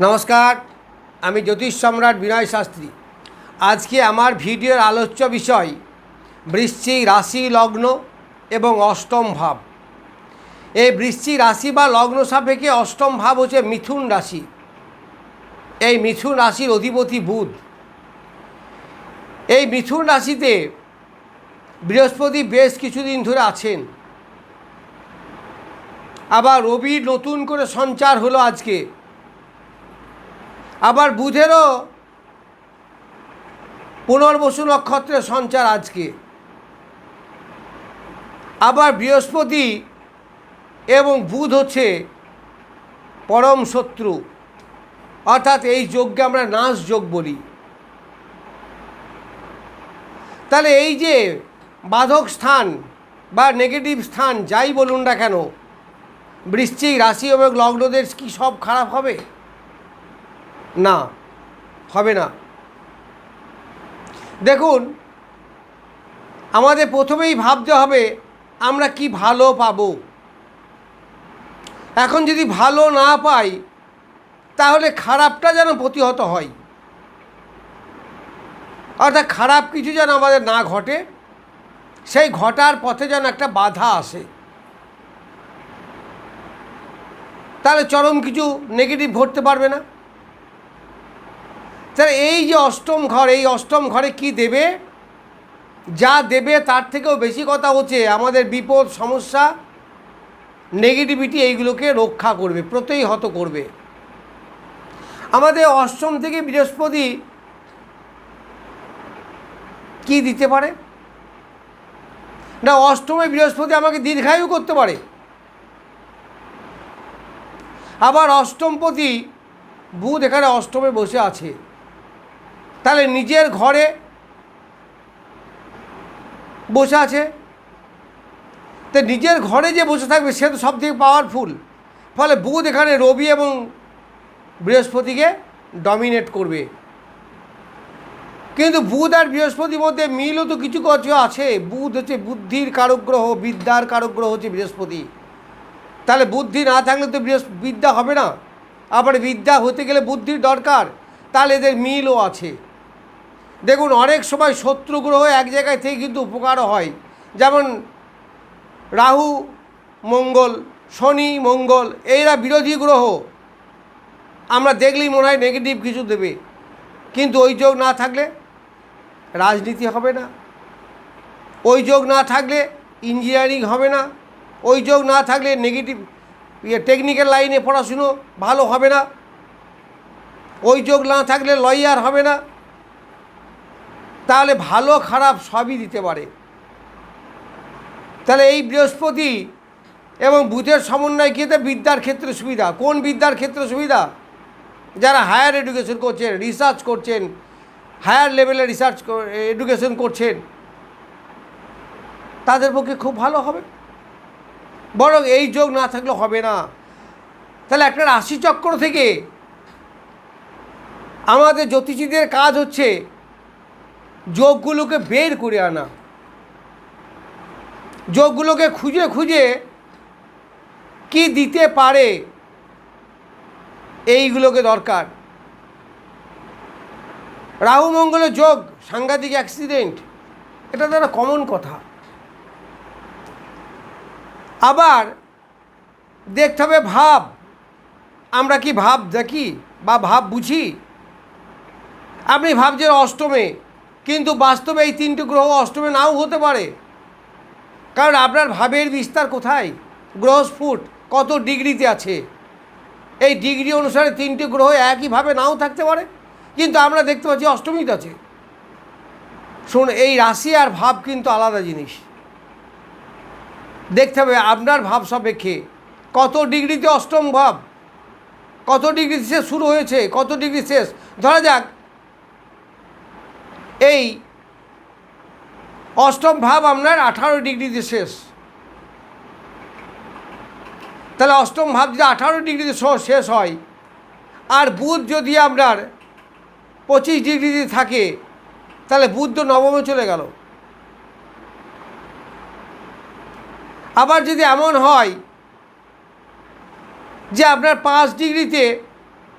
নমস্কার, আমি জ্যোতিষ সম্রাট বিনয় শাস্ত্রী। আজকে আমার ভিডিওর আলোচ্য বিষয়, বৃশ্চিক রাশি লগ্ন এবং অষ্টম ভাব। এই বৃশ্চিক রাশি বা লগ্ন সাপেক্ষে অষ্টম ভাব হচ্ছে মিথুন রাশি। এই মিথুন রাশির অধিপতি বুধ। এই মিথুন রাশিতে বৃহস্পতি বেশ কিছুদিন ধরে আছেন। আবার রবির নতুন করে সঞ্চার হলো আজকে। আবার বুধেরও পুনর্বসু নক্ষত্রের সঞ্চার আজকে। আবার বৃহস্পতি এবং বুধ হচ্ছে পরম শত্রু। অর্থাৎ এই যোগকে আমরা নাশ যোগ বলি। তাহলে এই যে বাধক স্থান বা নেগেটিভ স্থান, যাই বলুন না কেন, বৃশ্চিক রাশি এবং লগ্নদের কি সব খারাপ হবে? না, হবে না। দেখুন, আমাদের প্রথমেই ভাবতে হবে, আমরা কি ভালো পাবো? এখন যদি ভালো না পাই, তাহলে খারাপটা যেন প্রতিহত হয়। অর্থাৎ খারাপ কিছু যেন আমাদের না ঘটে, সেই ঘটার পথে যেন একটা বাধা আসে। তাহলে চরম কিছু নেগেটিভ ঘটতে পারবে না। তাহলে এই যে অষ্টম ঘর, এই অষ্টম ঘরে কি দেবে? যা দেবে তার থেকেও বেশি কথা হচ্ছে, আমাদের বিপদ, সমস্যা নেগেটিভিটি এইগুলোকে রক্ষা করবে, প্রতিহত করবে। আমাদের অষ্টম থেকে বৃহস্পতি কি দিতে পারে? না, অষ্টমে বৃহস্পতি আমাকে দীর্ঘায়ু করতে পারে। আবার অষ্টমপতি বুধ এখানে অষ্টমে বসে আছে। তাহলে নিজের ঘরে বসে আছে। তো নিজের ঘরে যে বসে থাকবে, সে তো সব থেকে পাওয়ারফুল ফলে বুধ এখানে রবি এবং বৃহস্পতিকে ডমিনেট করবে। কিন্তু বুধ আর বৃহস্পতির মধ্যে মিলও তো কিছু কিছু আছে। বুধ হচ্ছে বুদ্ধির কারগ্রহ, বিদ্যার কারগ্রহ হচ্ছে বৃহস্পতি। তাহলে বুদ্ধি না থাকলে তো বিদ্যা হবে না। আবার বিদ্যা হতে গেলে বুদ্ধির দরকার। তাহলে এদের মিলও আছে। দেখুন, অনেক সময় শত্রু গ্রহ এক জায়গায় থেকে কিন্তু উপকারও হয়। যেমন রাহু, মঙ্গল, শনি, মঙ্গল এইরা বিরোধী গ্রহ। আমরা দেখলেই মনে হয় নেগেটিভ কিছু দেবে। কিন্তু ওই যোগ না থাকলে রাজনীতি হবে না। ওই যোগ না থাকলে ইঞ্জিনিয়ারিং হবে না। ওই যোগ না থাকলে নেগেটিভ ইয়ে টেকনিক্যাল লাইনে পড়াশুনো ভালো হবে না। ওই যোগ না থাকলে লয়ার হবে না। তাহলে ভালো খারাপ সবই দিতে পারে। তাহলে এই বৃহস্পতি এবং বুধের সমন্বয় কী বিদ্যার ক্ষেত্রে সুবিধা। কোন বিদ্যার ক্ষেত্রে সুবিধা? যারা হায়ার এডুকেশন করছেন রিসার্চ করছেন হায়ার লেভেলে রিসার্চ এডুকেশন করছেন, তাদের পক্ষে খুব ভালো হবে। বরং এই যোগ না থাকলে হবে না। তাহলে একটা রাশিচক্র থেকে আমাদের জ্যোতিষীদের কাজ হচ্ছে যোগগুলোকে বের করে আনা। যোগগুলোকে খুঁজে খুঁজে কি দিতে পারে এইগুলোকে দরকার। রাহু মঙ্গলের যোগ, সাংঘাতিক অ্যাক্সিডেন্ট এটা তো একটা কমন কথা। আবার দেখতে হবে ভাব, আমরা কি ভাব দেখি বা ভাব বুঝি? আপনি ভাবছেন অষ্টমে কিন্তু বাস্তবে এই তিনটে গ্রহ অষ্টমে নাও হতে পারে। কারণ আপনার ভাবের বিস্তার কোথায়? গ্রহ গ্রহস্ফুট কত ডিগ্রিতে আছে? এই ডিগ্রি অনুসারে তিনটে গ্রহ একইভাবে নাও থাকতে পারে। কিন্তু আমরা দেখতে পাচ্ছি অষ্টমীতে আছে। শুন এই রাশি আর ভাব কিন্তু আলাদা জিনিস। দেখতে হবে আপনার ভাব সাপেক্ষে কত ডিগ্রিতে অষ্টম ভাব, কত ডিগ্রি শেষ শুরু হয়েছে, কত ডিগ্রি শেষ। ধরা যাক এই অষ্টম ভাব আপনার আঠারো ডিগ্রিতে শেষ। তাহলে অষ্টম ভাব যদি আঠারো ডিগ্রিতে শেষ হয়, আর বুধ যদি আপনার পঁচিশ ডিগ্রিতে থাকে, তাহলে বুধ তো নবমে চলে গেল। আবার যদি এমন হয় যে আপনার পাঁচ ডিগ্রিতে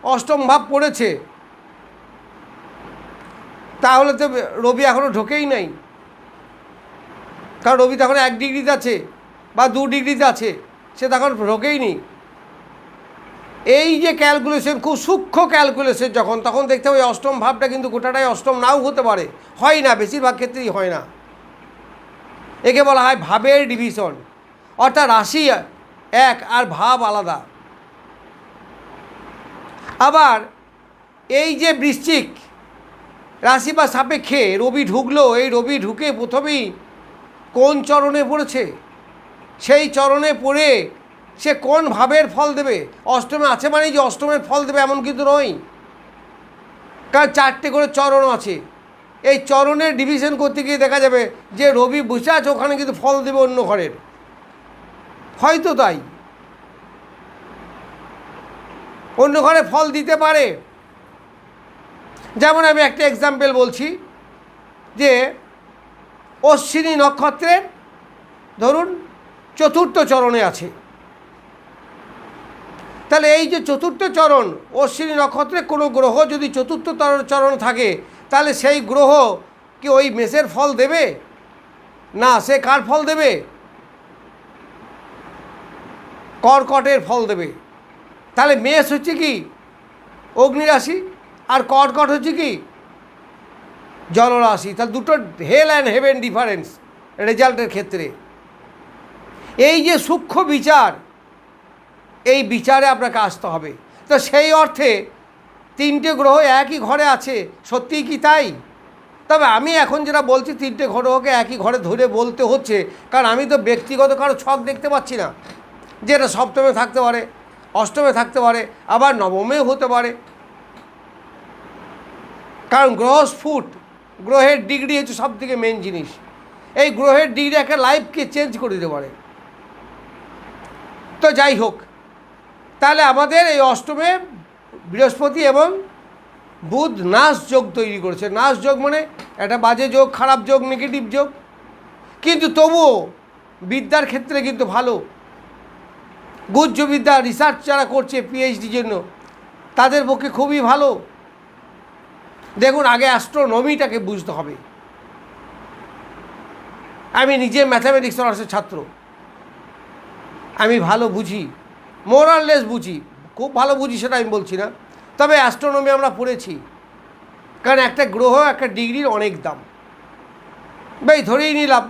অষ্টম ভাব পড়েছে তাহলে তো রবি এখনও ঢোকেই নাই। কারণ রবি তখন এক ডিগ্রিতে আছে বা দু ডিগ্রিতে আছে, সে তখন ঢোকেই নি এই যে ক্যালকুলেশন খুব সূক্ষ্ম ক্যালকুলেশন যখন, তখন দেখতে হবে অষ্টম ভাবটা কিন্তু গোটাটাই অষ্টম নাও হতে পারে। হয় না, বেশিরভাগ ক্ষেত্রেই হয় না। একে বলা হয় ভাবের ডিভিশন অর্থাৎ রাশি এক আর ভাব আলাদা। আবার এই যে বৃশ্চিক রাশি বা সাপেক্ষে রবি ঢুকলো, এই রবি ঢুকে প্রথমেই কোন চরণে পড়েছে? সেই চরণে পড়ে সে কোন ভাবের ফল দেবে? অষ্টমে আছে মানে যে অষ্টমের ফল দেবে এমন কিন্তু নয়। কারণ চারটে করে চরণ আছে। এই চরণের ডিভিশন করতে গিয়ে দেখা যাবে যে রবি বসে আছে, ওখানে কিন্তু ফল দেবে অন্য ঘরের। হয়তো তাই। অন্য ঘরে ফল দিতে পারে। যেমন আমি একটা এক্সাম্পল বলছি যে অশ্বিনী নক্ষত্রের ধরুন চতুর্থ চরণে আছে। তাহলে এই যে চতুর্থ চরণ, অশ্বিনী নক্ষত্রে কোনো গ্রহ যদি চতুর্থ তর- চরণ থাকে, তাহলে সেই গ্রহ কি ওই মেষের ফল দেবে? না, সে কার ফল দেবে? কর্কটের ফল দেবে। তাহলে মেষ হচ্ছে কি? অগ্নিরাশি। আর কর্কট হচ্ছে কি? জলরাশি। তাহলে দুটো হেল অ্যান্ড হেভেন ডিফারেন্স রেজাল্টের ক্ষেত্রে। এই যে সূক্ষ্ম বিচার, এই বিচারে আপনাকে আসতে হবে। তো সেই অর্থে তিনটে গ্রহ একই ঘরে আছে, সত্যিই কি তাই? তবে আমি এখন যেটা বলছি, তিনটে গ্রহকে একই ঘরে ধরে বলতে হচ্ছে, কারণ আমি তো ব্যক্তিগত কারও ছক দেখতে পাচ্ছি না। যে এটা সপ্তমে থাকতে পারে, অষ্টমে থাকতে পারে, আবার নবমেও হতে পারে। কারণ গ্রহ ফুট, গ্রহের ডিগ্রি হচ্ছে সব থেকে মেন জিনিস। এই গ্রহের ডিগ্রি একটা লাইফকে চেঞ্জ করে দিতে পারে। তো যাই হোক, তাহলে আমাদের এই অষ্টমে বৃহস্পতি এবং বুধ নাশ যোগ তৈরি করেছে। নাশ যোগ মানে একটা বাজে যোগ, খারাপ যোগ নেগেটিভ যোগ। কিন্তু তবুও বিদ্যার ক্ষেত্রে কিন্তু ভালো। গুজ্জবিদ্যা রিসার্চ যারা করছে পিএইচডির জন্য, তাদের পক্ষে খুবই ভালো। দেখুন, আগে অ্যাস্ট্রোনমিটাকে বুঝতে হবে। আমি নিজে ম্যাথামেটিক্স অনার্সের ছাত্র। আমি ভালো বুঝি মোরাললেস বুঝি, খুব ভালো বুঝি সেটা আমি বলছি না। তবে অ্যাস্ট্রোনমি আমরা পড়েছি, কারণ একটা গ্রহ, একটা ডিগ্রির অনেক দাম। বেশ, ধরেই নিলাম।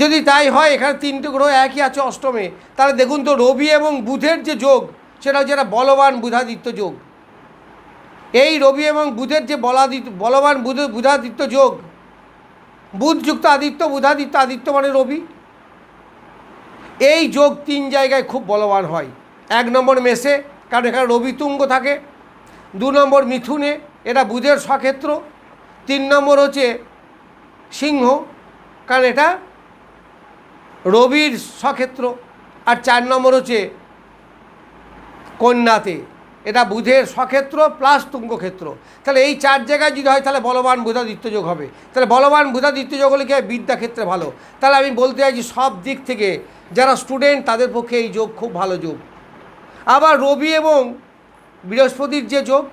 যদি তাই হয়, এখানে তিনটে গ্রহ একই আছে অষ্টমে, তাহলে দেখুন তো রবি এবং বুধের যে যোগ, সেটা হচ্ছে একটা বলবান বুধাদিত্য যোগ। এই রবি এবং বুধের যে বলাদিত্য, বলবান বুধ, বুধাদিত্য যোগ, বুধযুক্ত আদিত্য, বুধাদিত্য আদিত্য মানে রবি। এই যোগ তিন জায়গায় খুব বলবান হয়। এক নম্বর মেসে কারণ এখানে রবি তুঙ্গ থাকে। দু নম্বর মিথুনে, এটা বুধের স্বক্ষেত্র। তিন নম্বর হচ্ছে সিংহ, কারণ এটা রবির স্বক্ষেত্র। আর চার নম্বর হচ্ছে কন্যাতে। এটা বুধের স্বক্ষেত্র প্লাস তুঙ্গক্ষেত্র। তাহলে এই চার জায়গায় যদি হয় তাহলে বলবান বুধাদিত্য যোগ হবে। তাহলে বলবান বুধাদিত্য যোগ হলে কি হয়? বিদ্যা ক্ষেত্রে ভালো। তাহলে আমি বলতে চাইছি সব দিক থেকে যারা স্টুডেন্ট তাদের পক্ষে এই যোগ খুব ভালো যোগ। আবার রবি এবং বৃহস্পতির যে যোগ,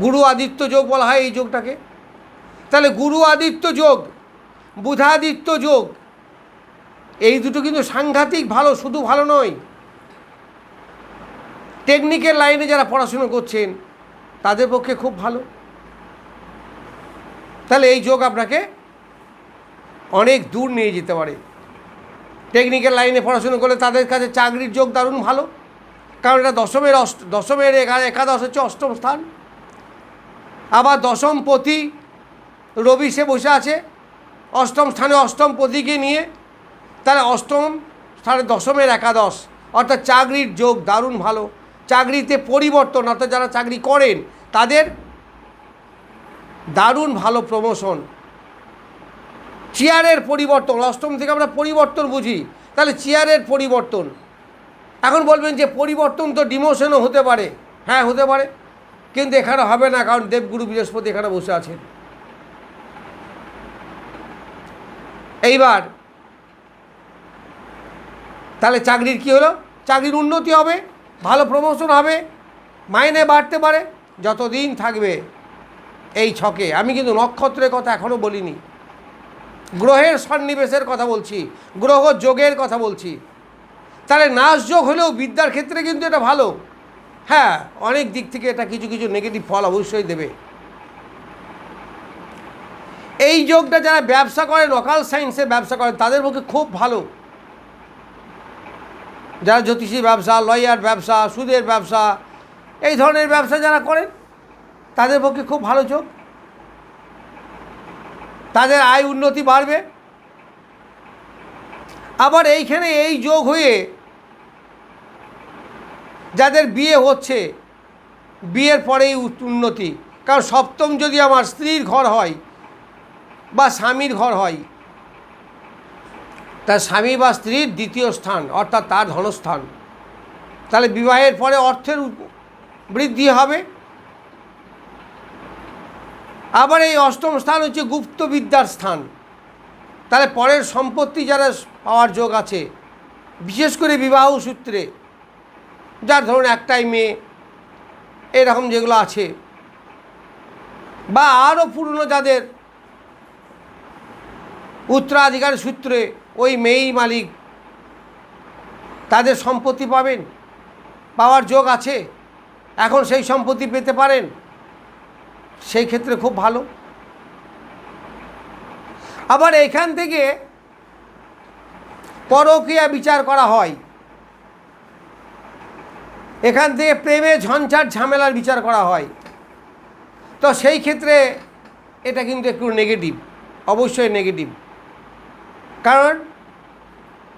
গুরু আদিত্য যোগ বলা হয় এই যোগটাকে। তাহলে গুরু আদিত্য যোগ, বুধাদিত্য যোগ, এই দুটো কিন্তু সাংঘাতিক ভালো, শুধু ভালো নয়। টেকনিক্যাল লাইনে যারা পড়াশুনো করছেন, তাদের পক্ষে খুব ভালো। তাহলে এই যোগ আপনাকে অনেক দূর নিয়ে যেতে পারে। টেকনিক্যাল লাইনে পড়াশুনো করলে তাদের কাছে চাকরির যোগ দারুণ ভালো। কারণ এটা দশমের অষ্ট, দশমের একা- একাদশ হচ্ছে অষ্টম স্থান। আবার দশম পতি রবি সে বসে আছে, অষ্টম স্থানে অষ্টম পতিকে নিয়ে। তাহলে অষ্টম স্থানে দশমের একাদশ, অর্থাৎ চাকরির যোগ দারুণ ভালো। চাকরিতে পরিবর্তন, অর্থাৎ যারা চাকরি করেন, তাদের দারুণ ভালো প্রমোশন চেয়ারের পরিবর্তন, অষ্টম থেকে আমরা পরিবর্তন বুঝি। তাহলে চেয়ারের পরিবর্তন। এখন বলবেন যে পরিবর্তন তো ডিমোশনও হতে পারে। হ্যাঁ হতে পারে। কিন্তু এখানে হবে না, কারণ দেবগুরু বৃহস্পতি এখানে বসে আছেন। এইবার, তাহলে চাকরির কি হলো? চাকরির উন্নতি হবে। ভালো প্রমোশন হবে, মাইনে বাড়তে পারে, যতদিন থাকবে এই ছকে। আমি কিন্তু নক্ষত্রের কথা এখনও বলিনি। গ্রহের সন্নিবেশের কথা বলছি, গ্রহ যোগের কথা বলছি। তাহলে নাশ যোগ হলেও বিদ্যার ক্ষেত্রে কিন্তু এটা ভালো। হ্যাঁ অনেক দিক থেকে এটা কিছু কিছু নেগেটিভ ফল অবশ্যই দেবে। এই যোগটা যারা ব্যবসা করে লোকাল সায়েন্সে ব্যবসা করে, তাদের পক্ষে খুব ভালো। যারা জ্যোতিষী ব্যবসা, লয়ার ব্যবসা, সুদের ব্যবসা, এই ধরনের ব্যবসা যারা করেন, তাদের পক্ষে খুব ভালো যোগ তাদের আয় উন্নতি বাড়বে। আবার এইখানে এই যোগ হয়ে যাদের বিয়ে হচ্ছে, বিয়ের পরেই উন্নতি। কারণ সপ্তম যদি আমার স্ত্রীর ঘর হয় বা স্বামীর ঘর হয় তার স্বামী বা স্ত্রীর দ্বিতীয় স্থান, অর্থাৎ তার ধনস্থান। তাহলে বিবাহের পরে অর্থের বৃদ্ধি হবে। আবার এই অষ্টম স্থান হচ্ছে গুপ্ত বিদ্যার স্থান। তাহলে পরের সম্পত্তি যারা পাওয়ার যোগ আছে, বিশেষ করে বিবাহ সূত্রে, যার ধরুন একটাই মেয়ে, এরকম যেগুলো আছে, বা আরও পুরনো যাদের উত্তরাধিকার সূত্রে ওই মেয়েই মালিক। তাদের সম্পত্তি পাবেন, পাওয়ার যোগ আছে, এখন সেই সম্পত্তি পেতে পারেন, সেই ক্ষেত্রে খুব ভালো। আবার এখান থেকে পরকীয়া বিচার করা হয়। এখান থেকে প্রেমে ঝঞ্ঝাট ঝামেলার বিচার করা হয়। তো সেই ক্ষেত্রে এটা কিন্তু একটু নেগেটিভ অবশ্যই নেগেটিভ কারণ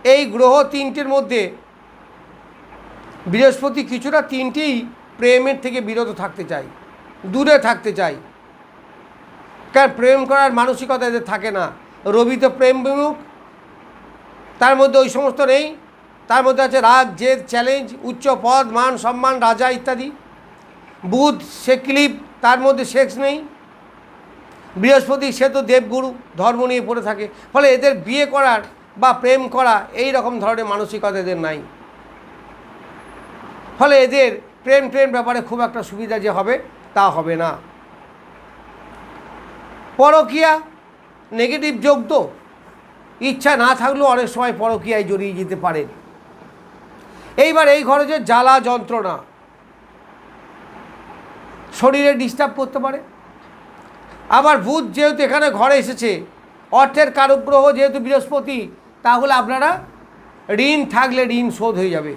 এই গ্রহ তিনটের মধ্যে বৃহস্পতি কিছুটা তিনটেই প্রেমের থেকে বিরত থাকতে চাই দূরে থাকতে চাই কারণ প্রেম করার মানসিকতা এদের থাকে না। রবি তো প্রেম বিমুখ। তার মধ্যে ওই সমস্ত নেই। তার মধ্যে আছে রাগ, জেদ, চ্যালেঞ্জ, উচ্চ পদ, মান, সম্মান, রাজা ইত্যাদি। বুধ, সে ক্লিপ, তার মধ্যে সেক্স নেই। বৃহস্পতি সে তো দেবগুরু, ধর্ম নিয়ে পড়ে থাকে। ফলে এদের বিয়ে করার বা প্রেম করা এই রকম ধরনের মানসিকতা এদের নাই। ফলে এদের প্রেম প্রেম ব্যাপারে খুব একটা সুবিধা যে হবে, তা হবে না। পরকিয়া নেগেটিভ যোগ তো। ইচ্ছা না থাকলেও অনেক সময় পরকিয়ায় জড়িয়ে যেতে পারেন এইবার এই ঘরে যে জ্বালা যন্ত্রণা, শরীরে ডিস্টার্ব করতে পারে। আবার বুধ যেহেতু এখানে ঘরে এসেছে, অর্থের কারুগ্রহ যেহেতু বৃহস্পতি, তাহলে আপনারা ঋণ থাকলে ঋণ শোধ হয়ে যাবে,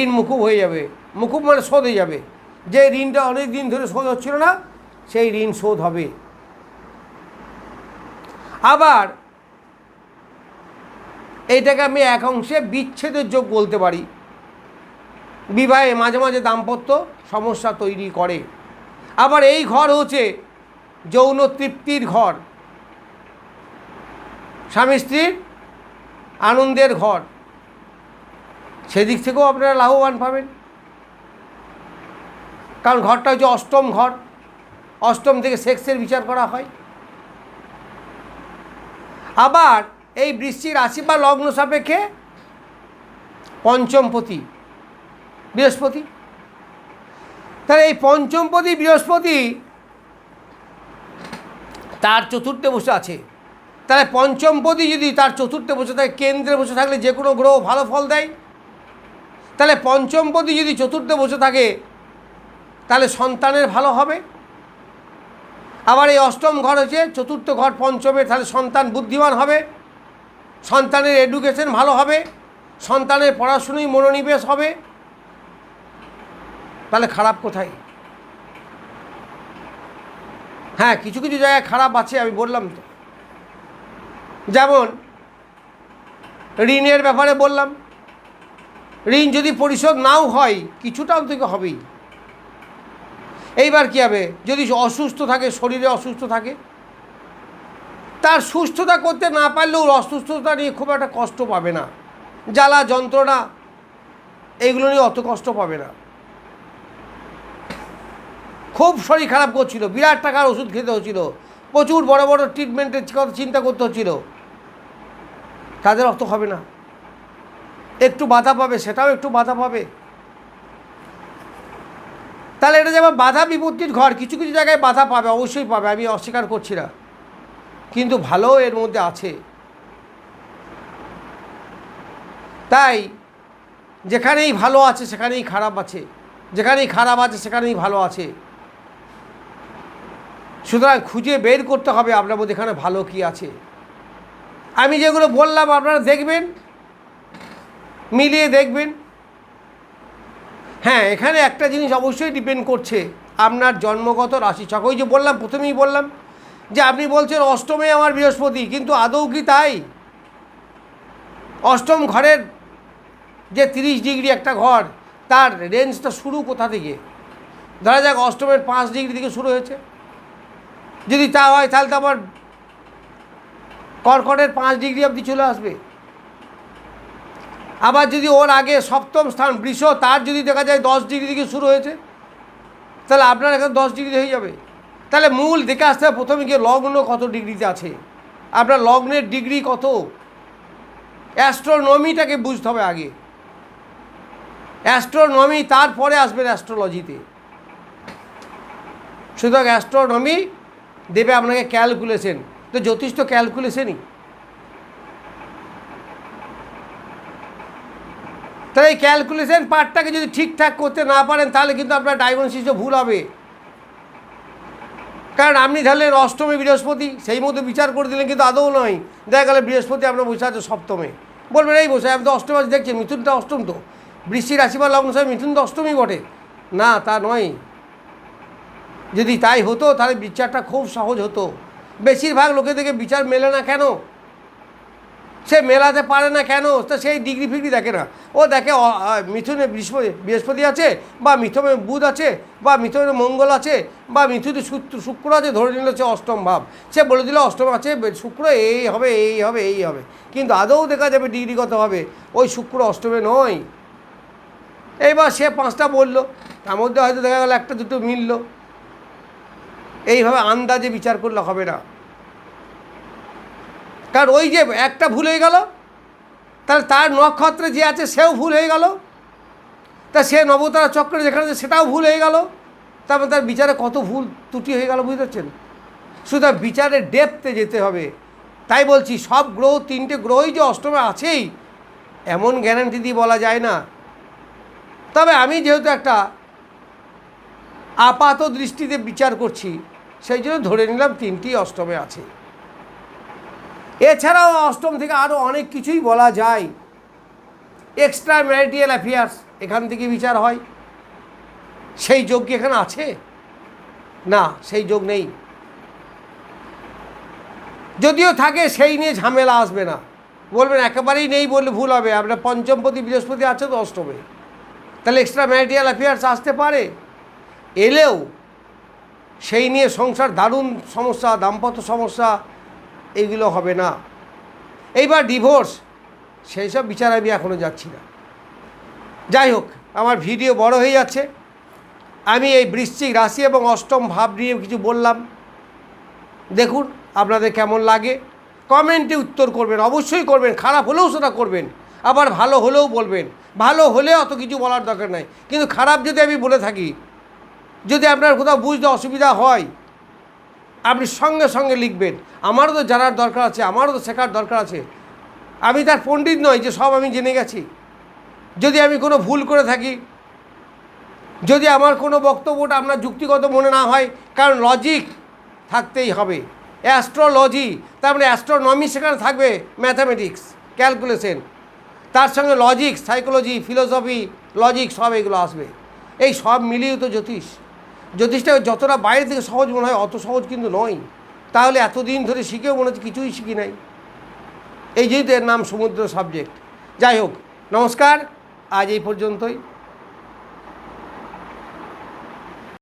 ঋণ মুকুব হয়ে যাবে। মুকুব মানে শোধ হয়ে যাবে। যে ঋণটা অনেক দিন ধরে শোধ হচ্ছিল না, সেই ঋণ শোধ হবে। আবার এইটাকে আমি এক অংশে বিচ্ছেদের যোগ বলতে পারি। বিবাহে মাঝে মাঝে দাম্পত্য সমস্যা তৈরি করে। আবার এই ঘর হচ্ছে যৌন তৃপ্তির ঘর। স্বামী স্ত্রীর আনন্দের ঘর। সেদিক থেকেও আপনারা লাভবান পাবেন। কারণ ঘরটা হচ্ছে অষ্টম ঘর। অষ্টম থেকে সেক্সের বিচার করা হয়। আবার এই বৃষ্টির রাশি বা লগ্ন সাপেক্ষে পঞ্চমপতি, বৃহস্পতি। তাহলে এই পঞ্চমপতি, বৃহস্পতি তার চতুর্থে বসে আছে। তাহলে পঞ্চম পঞ্চমপতি যদি তার চতুর্থে বসে থাকে, কেন্দ্রে বসে থাকলে যে কোনো গ্রহ ভালো ফল দেয়। তাহলে পঞ্চম পঞ্চমপতি যদি চতুর্থে বসে থাকে, তাহলে সন্তানের ভালো হবে। আবার এই অষ্টম ঘর হচ্ছে চতুর্থ ঘর পঞ্চমে, তাহলে সন্তান বুদ্ধিমান হবে। সন্তানের এডুকেশন ভালো হবে। সন্তানের পড়াশুনোই মনোনিবেশ হবে। তাহলে খারাপ কোথায়? হ্যাঁ কিছু কিছু জায়গায় খারাপ আছে, আমি বললাম তো। যেমন, ঋণের ব্যাপারে বললাম। ঋণ যদি পরিশোধ নাও হয় কিছুটা অন্তত হবেই। এইবার কী হবে? যদি অসুস্থ থাকে, শরীরে অসুস্থ থাকে, তার সুস্থতা করতে না পারলেও অসুস্থতা নিয়ে খুব একটা কষ্ট পাবে না। জ্বালা, যন্ত্রণা এইগুলো নিয়ে অত কষ্ট পাবে না। খুব শরীর খারাপ করছিল, বিরাট টাকার ওষুধ খেতে হচ্ছিল, প্রচুর বড় বড় ট্রিটমেন্টের কথা চিন্তা করতে হচ্ছিল। তাদের অত হবে না। একটু বাধা পাবে, সেটাও একটু বাধা পাবে। তাহলে এটা যেমন বাধা বিপত্তির ঘর, কিছু কিছু জায়গায় বাধা পাবে, অবশ্যই পাবে, আমি অস্বীকার করছি না। কিন্তু ভালো এর মধ্যে আছে। তাই যেখানেই ভালো আছে, সেখানেই খারাপ আছে। যেখানেই খারাপ আছে, সেখানেই ভালো আছে। সুতরাং খুঁজে বের করতে হবে আপনার মধ্যে এখানে ভালো কি আছে। আমি যেগুলো বললাম, আপনারা দেখবেন, মিলিয়ে দেখবেন। হ্যাঁ এখানে একটা জিনিস অবশ্যই ডিপেন্ড করছে আপনার জন্মগত রাশি চক ওই যে বললাম, প্রথমেই বললাম যে আপনি বলছেন, অষ্টমে আমার বৃহস্পতি, কিন্তু আদৌ কি তাই? অষ্টম ঘরের যে তিরিশ ডিগ্রি একটা ঘর, তার রেঞ্জটা শুরু কোথা থেকে? ধরা যাক, অষ্টমের পাঁচ ডিগ্রি থেকে শুরু হয়েছে। যদি তা হয়, তাহলে তো আমার কর্কটের পাঁচ ডিগ্রি অবধি চলে আসবে। আবার যদি ওর আগে সপ্তম স্থান বৃষ তার যদি দেখা যায় দশ ডিগ্রি থেকে শুরু হয়েছে, তাহলে আপনার এখানে দশ ডিগ্রি হয়ে যাবে। তাহলে মূল দেখে আসতে হবে, প্রথমে গিয়ে লগ্ন কত ডিগ্রিতে আছে। আপনার লগ্নের ডিগ্রি কত? অ্যাস্ট্রোনমিটাকে বুঝতে হবে আগে। অ্যাস্ট্রোনমি, তারপরে আসবেন অ্যাস্ট্রোলজিতে। সুতরাং অ্যাস্ট্রোনমি দেবে আপনাকে ক্যালকুলেশন তো জ্যোতিষ তো ক্যালকুলেশনই তাহলে এই ক্যালকুলেশন পার্টটাকে যদি ঠিকঠাক করতে না পারেন, তাহলে কিন্তু আপনার ডায়াগনোসিসও ভুল হবে। কারণ আপনি ধরলেন অষ্টমে বৃহস্পতি, সেই মতো বিচার করে দিলেন কিন্তু আদৌ নয়। দেখা গেলে বৃহস্পতি আপনার বসে আছে সপ্তমে। বলবেন, এই বসে, আমি তো অষ্টম আছে, দেখছি, মিথুনটা অষ্টম তো। বৃষ্টি রাশি বা লগ্ন সাহেব মিথুন তো অষ্টমই বটে। না, তা নয়। যদি তাই হতো, তাহলে বিচারটা খুব সহজ হতো। বেশিরভাগ লোকে থেকে বিচার মেলে না কেন? সে মেলাতে পারে না কেন? তো সেই ডিগ্রি ফিগ্রি দেখে না। ও দেখে মিথুনে বৃহস্পতি বৃহস্পতি আছে, বা মিথুনে বুধ আছে, বা মিথুনে মঙ্গল আছে, বা মিথুনে শুক্র আছে, ধরে নিল হচ্ছে অষ্টম ভাব। সে বলে দিল, অষ্টম আছে শুক্র এই হবে এই হবে এই হবে। কিন্তু আদৌ দেখা যাবে ডিগ্রিগতভাবে ওই শুক্র অষ্টমে নয়। এইবার সে পাঁচটা বলল, তার মধ্যে হয়তো দেখা গেল একটা দুটো মিললো। এইভাবে আন্দাজে বিচার করলে হবে না। কারণ ওই যে একটা ভুল হয়ে গেল, তাহলে তার নক্ষত্রে যে আছে সেও ভুল হয়ে গেল। তা সে নবতারা চক্রে যেখানে আছে সেটাও ভুল হয়ে গেল। তারপর তার বিচারে কত ভুল ত্রুটি হয়ে গেল, বুঝতে পারছেন? সুতরাং বিচারের ডেপতে যেতে হবে। তাই বলছি, সব গ্রহ, তিনটে গ্রহই যে অষ্টমে আছেই, এমন গ্যারান্টি দিয়ে বলা যায় না। তবে আমি যেহেতু একটা আপাত দৃষ্টিতে বিচার করছি সেই জন্য ধরে নিলাম তিনটি অষ্টমে আছে। এছাড়াও অষ্টম থেকে আরও অনেক কিছুই বলা যায়। এক্সট্রা ম্যারিটিয়াল অ্যাফেয়ার্স এখান থেকে বিচার হয়। সেই যোগ কি এখানে আছে? না, সেই যোগ নেই। যদিও থাকে, সেই নিয়ে ঝামেলা আসবে না। বলবেন, একেবারেই নেই বললে ভুল হবে। আপনার পঞ্চমপতি, বৃহস্পতি আছে তো অষ্টমে। তাহলে এক্সট্রা ম্যারিটিয়াল অ্যাফেয়ার্স আসতে পারে। এলেও সেই নিয়ে সংসার দারুণ সমস্যা, দাম্পত্য সমস্যা এইগুলো হবে না। এইবার ডিভোর্স সেই সব বিচার আমি এখনও যাচ্ছি না। যাই হোক, আমার ভিডিও বড় হয়ে যাচ্ছে। আমি এই বৃশ্চিক রাশি এবং অষ্টম ভাব নিয়ে কিছু বললাম। দেখুন, আপনাদের কেমন লাগে। কমেন্টে উত্তর করবেন, অবশ্যই করবেন, খারাপ হলেও সেটা করবেন, আবার ভালো হলেও বলবেন। ভালো হলে অত কিছু বলার দরকার নাই। কিন্তু খারাপ যদি আমি বলে থাকি যদি আপনার কোথাও বুঝতে অসুবিধা হয়, আপনি সঙ্গে সঙ্গে লিখবেন। আমারও তো জানার দরকার আছে, আমারও তো শেখার দরকার আছে। আমি তার পণ্ডিত নই, যে সব আমি জেনে গেছি। যদি আমি কোনো ভুল করে থাকি, যদি আমার কোনো বক্তব্যটা আপনার যুক্তিগত মনে না হয়, কারণ লজিক থাকতেই হবে। অ্যাস্ট্রোলজি তার মানে অ্যাস্ট্রোনমি সেখানে থাকবে ম্যাথামেটিক্স ক্যালকুলেশন তার সঙ্গে লজিক সাইকোলজি ফিলোসফি লজিক সব এগুলো আসবে। এই সব মিলিয়ে তো জ্যোতিষ। জ্যোতিষটা যতটা বাইরে থেকে সহজ মনে হয়, অত সহজ কিন্তু নয়। তাহলে এতদিন ধরে শিখেও মনে হচ্ছে কিছুই শিখি নাই। এই যেহেতু এর নাম সমুদ্র সাবজেক্ট যাই হোক, নমস্কার। আজ এই পর্যন্তই।